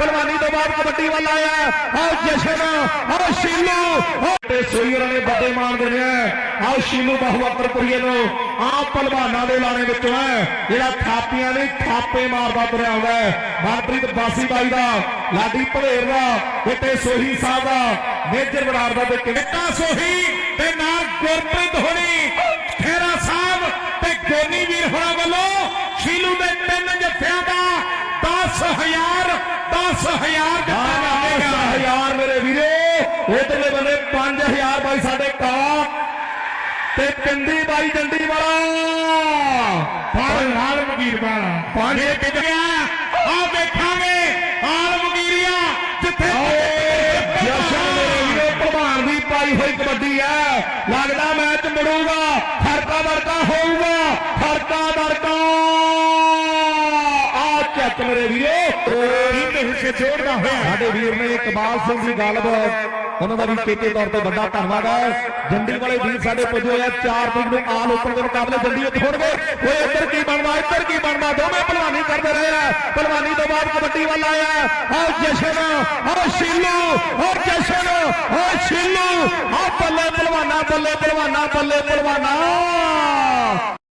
ਬਾਅਦ ਕਬੱਡੀ ਵੱਲ ਆਇਆ ਆਓ ਜਸ਼ਨ ਆਓ ਸ਼ੀਲੂ। ਤੇ ਸੋਈਰ ਨੇ ਵੱਡੇ ਮਾਨ ਦੇਣੇ ਆਓ ਸ਼ੀਲੂ ਬਹੁਵਕਰਪੁਰੀਏ ਨੂੰ। ਆਹ ਪਹਿਲਵਾਨਾਂ ਦੇ ਲਾਣੇ ਵਿੱਚੋਂ ਹੈ। ਜਿਹੜਾ ਥਾਪੀਆਂ ਨੇ ਥਾਪੇ ਮਾਰਦਾ ਤੁਰਿਆ ਆਉਂਦਾ ਮਨਪ੍ਰੀਤ ਬਾਸੀ ਬਾਈ ਦਾ, ਲਾਡੀ ਭਲੇਰ ਦਾ ਬੇਟੇ ਸੋਹੀ ਸਾਹਿਬ ਦਾ, ਮੇਜਰ ਬਰਾੜ ਦਾ ਤੇ ਕਿੱਟਾ ਸੋਹੀ ਤੇ ਨਾਲ ਗੁਰਪ੍ਰੀਤ ਹੋਣੀ। ਖੇਰਾ ਸਾਹਿਬ ਤੇ ਗੋਨੀ ਵੀਰ ਹੋਣਾ ਵੱਲੋਂ ਸ਼ੀਲੂ ਦੇ ਤਿੰਨ ਜੱਫਿਆਂ ਦਾ 10000 10000 ਦਿੱਤਾ ਜਾਵੇਗਾ 10000 ਮੇਰੇ ਵੀਰੇ ਇਧਰਲੇ ਬੰਦੇ 5000 ਬਾਈ ਸਾਡੇ ਕਾ ਤੇ ਪਿੰਦੀ ਬਾਈ ਜੰਡੀ ਵਾਲਾ ਫੜ ਲਾਲ ਮਗੀਰ ਵਾਲਾ ਪੰਜ ਟਿਕ ਗਿਆ ਆ ਵੇਖਾਂਗੇ ਆਲ ਮਗੀਰੀਆ ਜਿੱਥੇ ਜਸ਼ਨ ਮੇਰੇ ਵੀਰੇ ਪ੍ਰਧਾਨ ਦੀ ਪਾਈ ਹੋਈ ਕਬੱਡੀ ਹੈ ਲੱਗਦਾ ਮੈਚ ਮੁੜੂਗਾ ਫਰਕਾ ਵਰਕਾ ਹੋਊਗਾ ਫਰਕਾ ਵਰਕਾ ਮੇਰੇ ਵੀਰੇ। ਟੀਮ ਦੇ ਹਿੱਸੇ ਜੋੜਦਾ ਹੋਇਆ। ਸਾਡੇ ਵੀਰ ਨੇ ਇਕਬਾਲ ਸਿੰਘ ਦੀ ਗੱਲ ਉਹਨਾਂ ਦਾ ਵੀ ਪੇਕੇ ਤੌਰ ਤੇ ਵੱਡਾ ਧੰਨਵਾਦ ਹੈ। ਜੰਡੀ ਵਾਲੇ ਵੀਰ ਸਾਡੇ ਪੁੱਜੇ ਹੋਏ 4 ਤਰੀਕ ਨੂੰ ਆਲ ਓਪਨ ਦੇ ਮੁਕਾਬਲੇ ਜੰਡੀ ਵਿੱਚ ਹੋਣਗੇ। ਓਏ, ਇੱਧਰ ਕੀ ਬਣਦਾ, ਇੱਧਰ ਕੀ ਬਣਦਾ? ਦੋਵੇਂ ਪਹਿਲਵਾਨੀ ਕਰਦੇ ਰਹੇ ਆ। ਪਹਿਲਵਾਨੀ ਤੋਂ ਬਾਅਦ ਕਬੱਡੀ ਵੱਲ ਆਇਆ ਆਓ ਜਸ਼ਨ ਆਓ ਸ਼ੀਲੂ ਆਓ ਜਸ਼ਨ ਆਓ ਸ਼ੀਲੂ ਆਓ ਬੱਲੇ ਪਹਿਲਵਾਨਾ ਬੱਲੇ ਪਹਿਲਵਾਨਾ ਬੱਲੇ ਪਹਿਲਵਾਨਾ